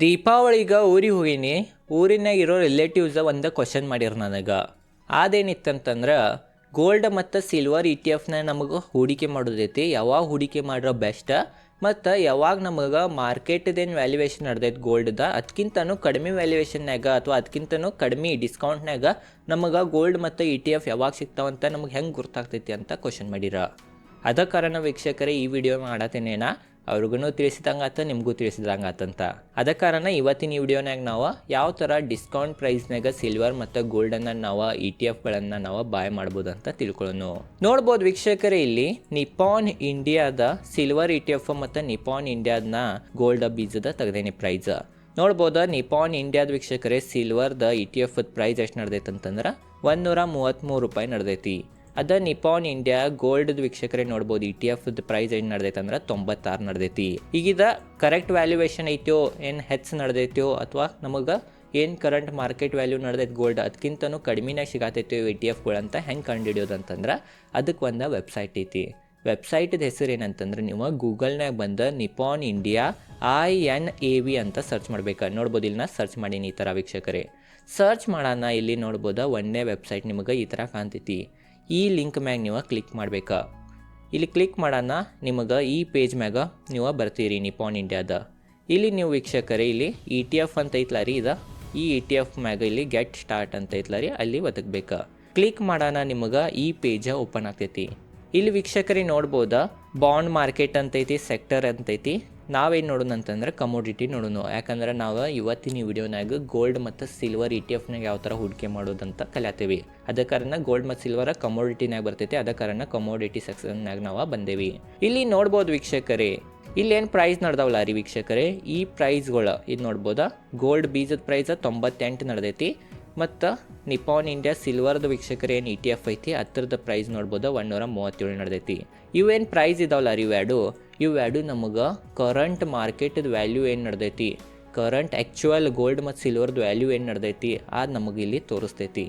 ದೀಪಾವಳಿಗೆ ಊರಿಗೆ ಹೋಗೀನಿ ಊರಿನಾಗ ಇರೋ ರಿಲೇಟಿವ್ಸ ಒಂದು ಕ್ವಶನ್ ಮಾಡ್ಯಾರ ನನಗೆ. ಅದೇನಿತ್ತಂತಂದ್ರೆ ಗೋಲ್ಡ್ ಮತ್ತು ಸಿಲ್ವರ್ ಇ ಟಿ ಎಫ್ನ ನಮಗೆ ಹೂಡಿಕೆ ಮಾಡೋದೈತಿ, ಯಾವಾಗ ಹೂಡಿಕೆ ಮಾಡಿರೋ ಬೆಸ್ಟ್ ಮತ್ತು ಯಾವಾಗ ನಮಗೆ ಮಾರ್ಕೆಟ್ದೇನು ವ್ಯಾಲ್ಯೂಯೇಷನ್ ನಡೆದೈತೆ ಗೋಲ್ಡ್ದ ಅದಕ್ಕಿಂತನೂ ಕಡಿಮೆ ವ್ಯಾಲ್ಯೂಯೇಷನ್ನಾಗ ಅಥವಾ ಅದಕ್ಕಿಂತನೂ ಕಡಿಮೆ ಡಿಸ್ಕೌಂಟ್ನಾಗ ನಮಗೆ ಗೋಲ್ಡ್ ಮತ್ತು ಇ ಟಿ ಎಫ್ ಯಾವಾಗ ಸಿಗ್ತಾವಂತ ನಮಗೆ ಹೆಂಗೆ ಗುರ್ತಾಗ್ತೈತಿ ಅಂತ ಕ್ವಶನ್ ಮಾಡಿರ. ಅದ ಕಾರಣ ವೀಕ್ಷಕರೇ, ಈ ವಿಡಿಯೋ ಮಾಡತ್ತೇನೇನ ಅವ್ರಿಗೂ ತಿಳಿಸಿದಂಗಾತ ನಿಮಗೂ ತಿಳಿಸಿದಂಗಾತಂತ. ಅದ ಕಾರಣ ಇವತ್ತಿನ ವಿಡಿಯೋನಾಗ ನಾವು ಯಾವ ಥರ ಡಿಸ್ಕೌಂಟ್ ಪ್ರೈಸ್ನಾಗ ಸಿಲ್ವರ್ ಮತ್ತು ಗೋಲ್ಡನ್ನು ನಾವು ಇ ಟಿ ಎಫ್ಗಳನ್ನು ನಾವು ಬಾಯ್ ಮಾಡ್ಬೋದು ಅಂತ ತಿಳ್ಕೊಳ್ಳೋಣ ನೋಡ್ಬೋದು ವೀಕ್ಷಕರೇ ಇಲ್ಲಿ ನಿಪಾನ್ ಇಂಡಿಯಾದ ಸಿಲ್ವರ್ ಇ ಟಿ ಎಫ್ ಮತ್ತು ನಿಪಾನ್ ಇಂಡಿಯಾದನ್ನ ಗೋಲ್ಡ್ ಬೀಜದ ತೆಗ್ದೇನಿ ಪ್ರೈಸ್. ನೋಡ್ಬೋದು ನಿಪಾನ್ ಇಂಡಿಯಾದ ವೀಕ್ಷಕರೇ ಸಿಲ್ವರ್ದ ಇ ಟಿ ಎಫ್ ಪ್ರೈಸ್ ಎಷ್ಟು ನಡೆದೈತೆ ಅಂತಂದ್ರೆ ಒಂದೂರ ಮೂವತ್ತ್ಮೂರು ರೂಪಾಯಿ ನಡೆದೈತಿ. ಅದ ನಿಪಾನ್ ಇಂಡಿಯಾ ಗೋಲ್ಡ್ ವೀಕ್ಷಕರೇ ನೋಡ್ಬೋದು ಇ ಟಿ ಎಫ್ ಪ್ರೈಸ್ ಏನು ನಡೆದೈತೆ ಅಂದ್ರೆ ತೊಂಬತ್ತಾರು ನಡೆದೈತಿ. ಈಗಿದ ಕರೆಕ್ಟ್ ವ್ಯಾಲ್ಯೂಯೇಷನ್ ಐತೋ, ಏನು ಹೆಚ್ಚು ನಡೆದೈತೋ, ಅಥವಾ ನಮಗೆ ಏನು ಕರೆಂಟ್ ಮಾರ್ಕೆಟ್ ವ್ಯಾಲ್ಯೂ ನಡೆದೈತೆ ಗೋಲ್ಡ್ ಅದಕ್ಕಿಂತನೂ ಕಡಿಮೆನಾಗ ಸಿಗತೈತಿ ಇ ಟಿ ಎಫ್ಗಳು ಅಂತ ಹೆಂಗೆ ಕಂಡುಹಿಡಿಯೋದು ಅಂತಂದ್ರೆ ಅದಕ್ಕೆ ಒಂದು ವೆಬ್ಸೈಟ್ ಐತಿ. ವೆಬ್ಸೈಟ್ದ ಹೆಸರು ಏನಂತಂದ್ರೆ, ನೀವು ಗೂಗಲ್ನಾಗ ಬಂದ Nippon India I N A V ಅಂತ ಸರ್ಚ್ ಮಾಡ್ಬೇಕು. ನೋಡ್ಬೋದು ಇಲ್ಲಿ ಸರ್ಚ್ ಮಾಡೀನಿ ಈ ಥರ ವೀಕ್ಷಕರೇ. ಸರ್ಚ್ ಮಾಡೋಣ ಇಲ್ಲಿ ನೋಡ್ಬೋದು ಒಂದೇ ವೆಬ್ಸೈಟ್ ನಿಮಗೆ ಈ ಥರ ಕಾಣ್ತೈತಿ. ಈ ಲಿಂಕ್ ಮ್ಯಾಗ ನೀವು ಕ್ಲಿಕ್ ಮಾಡ್ಬೇಕಾ. ಇಲ್ಲಿ ಕ್ಲಿಕ್ ಮಾಡೋಣ ನಿಮಗೆ ಈ ಪೇಜ್ ಮ್ಯಾಗ ನೀವು ಬರ್ತೀರಿ ನಿಪಾನ್ ಇಂಡಿಯಾದ. ಇಲ್ಲಿ ನೀವು ವೀಕ್ಷಕರೇ, ಇಲ್ಲಿ ಇ ಟಿ ಎಫ್ ಅಂತ ಐತ್ಲ ರೀ ಇದು ಈ ಇ ಟಿ ಎಫ್ ಮ್ಯಾಗ ಇಲ್ಲಿ ಗೆಟ್ ಸ್ಟಾರ್ಟ್ ಅಂತ ಐತ್ಲ ರೀ ಅಲ್ಲಿ ಒದಗಬೇಕು. ಕ್ಲಿಕ್ ಮಾಡೋಣ ನಿಮಗೆ ಈ ಪೇಜ ಓಪನ್ ಆಗ್ತೈತಿ. ಇಲ್ಲಿ ವೀಕ್ಷಕರೆ ನೋಡ್ಬೋದಾ, ಬಾಂಡ್ ಮಾರ್ಕೆಟ್ ಅಂತೈತಿ ಸೆಕ್ಟರ್ ಅಂತೈತಿ ನಾವೇನು ನೋಡೋಣ ಅಂತಂದ್ರೆ ಕಮೋಡಿಟಿ ನೋಡೋಣ. ಯಾಕಂದ್ರೆ ನಾವು ಇವತ್ತಿನ ವಿಡಿಯೋನಾಗ ಗೋಲ್ಡ್ ಮತ್ತು ಸಿಲ್ವರ್ ಇ ಟಿ ಎಫ್ನಾಗ ಯಾವ ಥರ ಹೂಡಿಕೆ ಮಾಡೋದಂತ ಕಲಿಯಾತೀವಿ. ಅದ ಕಾರಣ ಗೋಲ್ಡ್ ಮತ್ತು ಸಿಲ್ವರ್ ಕಮೋಡಿಟಿನಾಗ ಬರ್ತೈತಿ, ಅದ ಕಾರಣ ಕಮೋಡಿಟಿ ಸೆಕ್ಷನ್ನಾಗ ನಾವು ಬಂದೇವಿ. ಇಲ್ಲಿ ನೋಡ್ಬೋದು ವೀಕ್ಷಕರೇ, ಇಲ್ಲೇನು ಪ್ರೈಸ್ ನಡೆದವಲ್ಲ ರೀ ವೀಕ್ಷಕರೇ? ಈ ಪ್ರೈಸ್ಗಳು ಇದು ನೋಡ್ಬೋದಾ? ಗೋಲ್ಡ್ ಬೀಜದ ಪ್ರೈಸ ತೊಂಬತ್ತೆಂಟು ನಡೆದೈತಿ. ಮತ್ತು ನಿಪಾನ್ ಇಂಡಿಯಾ ಸಿಲ್ವರ್ದು ವೀಕ್ಷಕರು ಏನು ಇ ಟಿ ಎಫ್ ಐತಿ ಹತ್ತಿರದ ಪ್ರೈಸ್ ನೋಡ್ಬೋದು ಒಂದೂರ ಮೂವತ್ತೇಳು ನಡೆದೈತಿ. ಇವೇನು ಪ್ರೈಸ್ ಇದಾವಲ್ಲ ರೀ ಇವೆರಡು ಇವೆರಡು ನಮಗೆ ಕರೆಂಟ್ ಮಾರ್ಕೆಟದ ವ್ಯಾಲ್ಯೂ ಏನು ನಡೆದೈತಿ? ಕರೆಂಟ್ ಆ್ಯಕ್ಚುಯಲ್ ಗೋಲ್ಡ್ ಮತ್ತು ಸಿಲ್ವರ್ದು ವ್ಯಾಲ್ಯೂ ಏನು ನಡೆದೈತಿ? ಅದು ನಮಗೆ ಇಲ್ಲಿ ತೋರಿಸ್ತೈತಿ.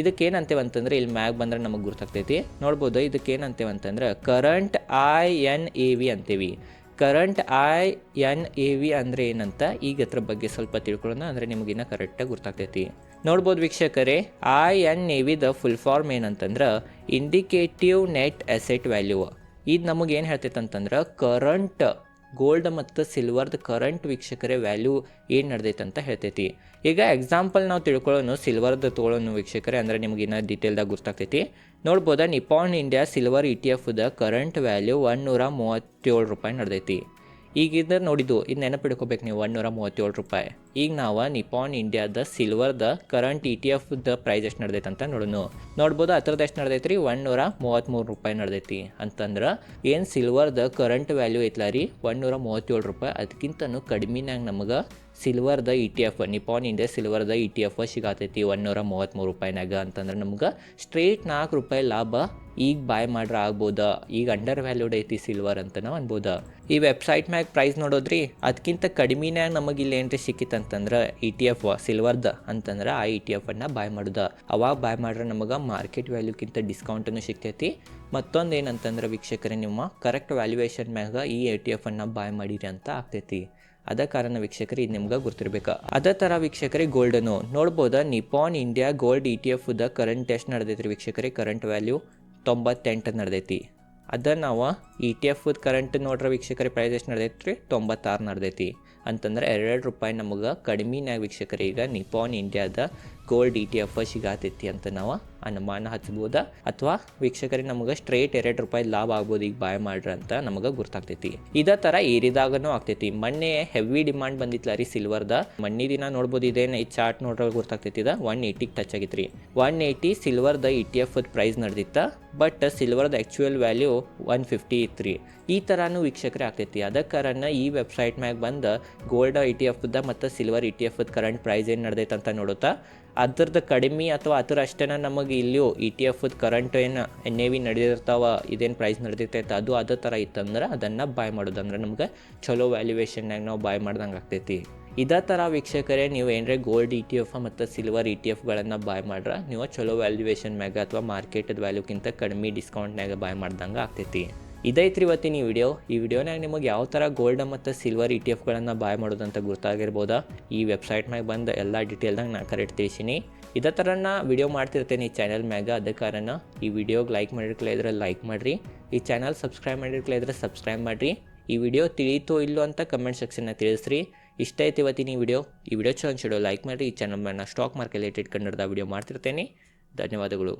ಇದಕ್ಕೆ ಅಂತಂದ್ರೆ ಇಲ್ಲಿ ಮ್ಯಾಗ್ ಬಂದ್ರೆ ನಮಗೆ ಗುರ್ತಾಗ್ತೈತಿ. ನೋಡ್ಬೋದು ಇದಕ್ಕೆ ಅಂತಂದ್ರೆ current I N A V ಅಂತೇವಿ. Current I N A V ಅಂದರೆ ಏನಂತ? ಈಗ ಅದ್ರ ಬಗ್ಗೆ ಸ್ವಲ್ಪ ತಿಳ್ಕೊಳ್ಳೋಣ, ಅಂದರೆ ನಿಮಗಿನ್ನ ಕರೆಕ್ಟಾಗಿ ಗೊತ್ತಾಗ್ತೈತಿ ನೋಡ್ಬೋದು ವೀಕ್ಷಕರೇ ಐ ಎನ್ ಎ ವಿದ ಫುಲ್ ಫಾರ್ಮ್ ಏನಂತಂದ್ರೆ ಇಂಡಿಕೇಟಿವ್ ನೆಟ್ ಅಸೆಟ್ ವ್ಯಾಲ್ಯೂ ಇದು ನಮಗೆ ಏನು ಹೇಳ್ತೈತೆ ಅಂತಂದ್ರೆ ಕರೆಂಟ್ ಗೋಲ್ಡ್ ಮತ್ತು ಸಿಲ್ವರ್ದ ಕರೆಂಟ್ ವೀಕ್ಷಕರೇ ವ್ಯಾಲ್ಯೂ ಏನು ನಡೆದೈತೆ ಅಂತ ಹೇಳ್ತೈತಿ. ಈಗ ಎಕ್ಸಾಂಪಲ್ ನಾವು ತಿಳ್ಕೊಳ್ಳೋನು ಸಿಲ್ವರ್ದು ತೊಗೊಳೋನು ವೀಕ್ಷಕರೇ, ಅಂದರೆ ನಿಮ್ಗೆ ಇನ್ನೂ ಡೀಟೇಲ್ದಾಗ ಗೊತ್ತಾಗ್ತೈತಿ ನೋಡ್ಬೋದಾ Nippon India silver E T ಎಫ್ದ current value ಒನ್ನೂರ ಮೂವತ್ತೇಳು ರೂಪಾಯಿ ನಡೆದೈತಿ. ಈಗ ಇದು ನೋಡಿದ್ದು, ಇದು ನೆನಪಿಡ್ಕೋಬೇಕು ನೀವು ಒನ್ನೂರ ಮೂವತ್ತೇಳು ರೂಪಾಯಿ. ಈಗ ನಾವು ನಿಪಾನ್ ಇಂಡಿಯಾದ ಸಿಲ್ವರ್ದ ಕರೆಂಟ್ ಇ ಟಿ ಎಫ್ದ ಪ್ರೈಸ್ ಎಷ್ಟು ನಡೆದೈತೆ ಅಂತ ನೋಡೋಣ ನೋಡ್ಬೋದು, ಹತ್ರದ ಎಷ್ಟು ನಡೆದೈತೆ ರೀ ಒನ್ನೂರ ಮೂವತ್ತ್ಮೂರು ರೂಪಾಯಿ ನಡೆದೈತಿ. ಅಂತಂದ್ರೆ, ಏನು ಸಿಲ್ವರ್ದ ಕರೆಂಟ್ ವ್ಯಾಲ್ಯೂ ಐತ್ಲ ರೀ? ಒನ್ನೂರ ಮೂವತ್ತೇಳು ರೂಪಾಯಿ. ಅದಕ್ಕಿಂತನೂ ಕಡಿಮೆನಾಗ ನಮಗೆ ಸಿಲ್ವರ್ದ E T F Nippon India ಸಿಲ್ವರ್ದ E T F ಸಿಗತೈತಿ ಒನ್ನೂರ ಮೂವತ್ತ್ಮೂರು ರೂಪಾಯಿನಾಗ ಅಂತಂದ್ರೆ ನಮ್ಗೆ ಸ್ಟ್ರೇಟ್ ನಾಲ್ಕು ರೂಪಾಯಿ ಲಾಭ ಈಗ ಬಾಯ್ ಮಾಡ್ರೆ ಆಗ್ಬೋದು, ಈಗ ಅಂಡರ್ ವ್ಯಾಲ್ಯೂಡ್ ಐತಿ ಸಿಲ್ವರ್ ಅಂತ ನಾವು ಅನ್ಬೋದ. ಈ ವೆಬ್ಸೈಟ್ ಮ್ಯಾಗ ಪ್ರೈಸ್ ನೋಡೋದ್ರಿ ಅದಕ್ಕಿಂತ ಕಡಿಮೆನಾಗ ನಮಗೆ ಇಲ್ಲಿ ಏನ್ರಿ ಸಿಕ್ಕಿತ್ತಂತಂದ್ರೆ ಇ ಟಿ ಎಫ್ ಸಿಲ್ವರ್ದ ಅಂತಂದ್ರೆ ಆ ಇ ಟಿ ಎಫನ್ನು ಬಾಯ್ ಮಾಡುದ. ಅವಾಗ ಬಾಯ್ ಮಾಡ್ರೆ ನಮಗೆ ಮಾರ್ಕೆಟ್ ವ್ಯಾಲ್ಯೂಕ್ಕಿಂತ ಡಿಸ್ಕೌಂಟನ್ನು ಸಿಗ್ತೈತಿ ಮತ್ತೊಂದು ಏನಂತಂದ್ರೆ ವೀಕ್ಷಕರೇ, ನಿಮ್ಮ ಕರೆಕ್ಟ್ ವ್ಯಾಲ್ಯೂಯೇಷನ್ ಮ್ಯಾಗ ಈ ಎ ಟಿ ಎಫನ್ನು ಬಾಯ್ ಮಾಡಿರಿ ಅಂತ ಆಗ್ತೈತಿ. ಅದ ಕಾರಣ ವೀಕ್ಷಕರೇ, ಇದು ನಿಮ್ಗೆ ಗೊತ್ತಿರ್ಬೇಕು ಅದೇ ಥರ ವೀಕ್ಷಕರೇ ಗೋಲ್ಡನು ನೋಡ್ಬೋದಾ? Nippon India gold E T ಎಫ್ದ current ಎಷ್ಟು ನಡೆದೈತಿ ವೀಕ್ಷಕರೇ ಕರೆಂಟ್ ವ್ಯಾಲ್ಯೂ ತೊಂಬತ್ತೆಂಟು ನಡೆದೈತಿ. ಅದ ನಾವು ಇ ಟಿ ಎಫ್ ಕರೆಂಟ್ ನೋಡ್ರೆ ವೀಕ್ಷಕರೇ ಪ್ರೈಸ್ ಎಷ್ಟು ನಡೆದೈತಿ ರೀ ತೊಂಬತ್ತಾರು ನಡೆದೈತಿ. ಅಂತಂದ್ರೆ ಎರಡು ರೂಪಾಯಿ ನಮಗೆ ಕಡಿಮೆನಾಗ ವೀಕ್ಷಕರಿಗೆ ಈಗ ನಿಪಾನ್ ಇಂಡಿಯಾದ ಗೋಲ್ಡ್ ಇ ಟಿ ಎಫ್ ಸಿಗತೈತಿ ಅಂತ ನಾವು ಅನುಮಾನ ಹಚ್ಬೋದ? ಅಥವಾ ವೀಕ್ಷಕರಿಗೆ ನಮಗೆ ಸ್ಟ್ರೇಟ್ ಎರಡು ರೂಪಾಯಿ ಲಾಭ ಆಗ್ಬೋದು ಈಗ ಬಾಯ್ ಮಾಡ್ರಿ ಅಂತ ನಮಗೆ ಗೊತ್ತಾಗ್ತೈತಿ ಇದೇ ಥರ ಏರಿದಾಗನೂ ಆಗ್ತೈತಿ. ಮೊನ್ನೆ ಹೆವಿ ಡಿಮಾಂಡ್ ಬಂದಿತ್ತಲ್ಲ ರೀ ಸಿಲ್ವರ್ದ ಮಣ್ಣಿ ದಿನ ನೋಡ್ಬೋದು ಇದೇನು ಈ ಚಾರ್ಟ್ ನೋಡ್ರೆ ಗೊತ್ತಾಗ್ತೈತಿ ಇದ? ಒನ್ ಏಯ್ಟಿಗೆ ಟಚ್ ಆಗಿತ್ತು ರೀ ಒನ್ ಏಯ್ಟಿ ಸಿಲ್ವರ್ದ ಇ ಟಿ ಎಫ್ ಪ್ರೈಸ್ ನಡೆದಿತ್ತ. ಬಟ್ ಸಿಲ್ವರ್ದ ಆ್ಯಕ್ಚುಯಲ್ ವ್ಯಾಲ್ಯೂ ಒನ್ ಫಿಫ್ಟಿ ಇತ್ತು ರೀ ಈ ಥರನೂ ವೀಕ್ಷಕರೇ ಆಗ್ತೈತಿ. ಅದಕ್ಕೆ ಈ ವೆಬ್ಸೈಟ್ ಮ್ಯಾಗ ಬಂದು ಗೋಲ್ಡ್ ಇ ಟಿ ಎಫ್ದ ಮತ್ತು silver E T F current price ಏನು ನಡೆದೈತೆ ಅಂತ ನೋಡುತ್ತಾ? ಅದ್ರದ್ದು ಕಡಿಮೆ ಅಥವಾ ಅದರ ಅಷ್ಟೇನ ನಮಗೆ ಇಲ್ಲಿಯೂ ಇ ಟಿ ಎಫ್ ಕರೆಂಟ್ ಏನು ಎನ್ ಎ ವಿ ನಡೆದಿರ್ತಾವ, ಇದೇನು ಪ್ರೈಸ್ ನಡೆದಿರ್ತೈತೆ, ಅದು ಅದೇ ಥರ ಇತ್ತಂದ್ರೆ ಅದನ್ನು ಬಾಯ್ ಮಾಡೋದಂದ್ರೆ ನಮ್ಗೆ ಚಲೋ ವ್ಯಾಲ್ಯೂಯೇಷನ್ನಾಗ ನಾವು ಬಾಯ್ ಮಾಡ್ದಂಗೆ ಆಗ್ತೈತಿ. ಇದೇ ಥರ ವೀಕ್ಷಕರೇ, ನೀವು ಏನರೇ ಗೋಲ್ಡ್ ಇ ಟಿ ಎಫ್ ಮತ್ತು ಸಿಲ್ವರ್ ಇ ಟಿ ಎಫ್ಗಳನ್ನು ಬಾಯ್ ಮಾಡ್ರೆ, ನೀವು ಚಲೋ ವ್ಯಾಲ್ಯೂಯೇಷನ್ ಮ್ಯಾಗ ಅಥವಾ ಮಾರ್ಕೆಟದ ವ್ಯಾಲ್ಯೂಗಿಂತ ಕಡಿಮೆ ಡಿಸ್ಕೌಂಟ್ನಾಗ ಬಾಯ್ ಮಾಡ್ದಂಗೆ ಆಗ್ತೈತಿ. ಇದೈತ್ರಿ ಇವತ್ತಿನ ಈ ವಿಡಿಯೋ. ಈ ವಿಡಿಯೋನಾಗ ನಿಮಗೆ ಯಾವ ಥರ ಗೋಲ್ಡ್ ಮತ್ತು ಸಿಲ್ವರ್ ಇ ಟಿ ಎಫ್ಗಳನ್ನು ಬಾಯ್ ಮಾಡೋದಂತ ಗೊತ್ತಾಗಿರ್ಬೋದಾ? ಈ ವೆಬ್ಸೈಟ್ನಾಗ ಬಂದು ಎಲ್ಲ ಡೀಟೇಲ್ದಾಗ ನಾನು ಕರೆಕ್ಟ್ ತಿಳಿಸೀನಿ. ಇದೇ ಥರ ವಿಡಿಯೋ ಮಾಡ್ತಿರ್ತೇನೆ ಈ ಚಾನಲ್ ಮ್ಯಾಗ. ಅದ ಕಾರಣ ಈ ವಿಡಿಯೋಗೆ ಲೈಕ್ ಮಾಡಿರ್ಕಲೇ ಇದ್ರೆ ಲೈಕ್ ಮಾಡಿರಿ. ಈ ಚಾನಲ್ ಸಬ್ಸ್ಕ್ರೈಬ್ ಮಾಡಿರ್ಕಲೇ ಇದ್ರೆ ಸಬ್ಸ್ಕ್ರೈಬ್ ಮಾಡಿರಿ. ಈ ವಿಡಿಯೋ ತಿಳಿಯಿತೋ ಇಲ್ಲೋ ಅಂತ ಕಮೆಂಟ್ ಸೆಕ್ಷನ್ನ ತಿಳಿಸ್ರಿ. ಇಷ್ಟ ಐತಿ ಇವತ್ತಿನ ಈ ವಿಡಿಯೋ. ಈ ವಿಡಿಯೋ ಚಲೋ ಅನ್ಸಿಡೋ ಲೈಕ್ ಮಾಡಿರಿ. ಈ ಚಾನಲ್ ಮೇಲೆ ಸ್ಟಾಕ್ ಮಾರ್ಕೆಟ್ ರಿಲೇಟೆಡ್ ಕನ್ನಡದ ವಿಡಿಯೋ ಮಾಡ್ತಿರ್ತೇನೆ. ಧನ್ಯವಾದಗಳು.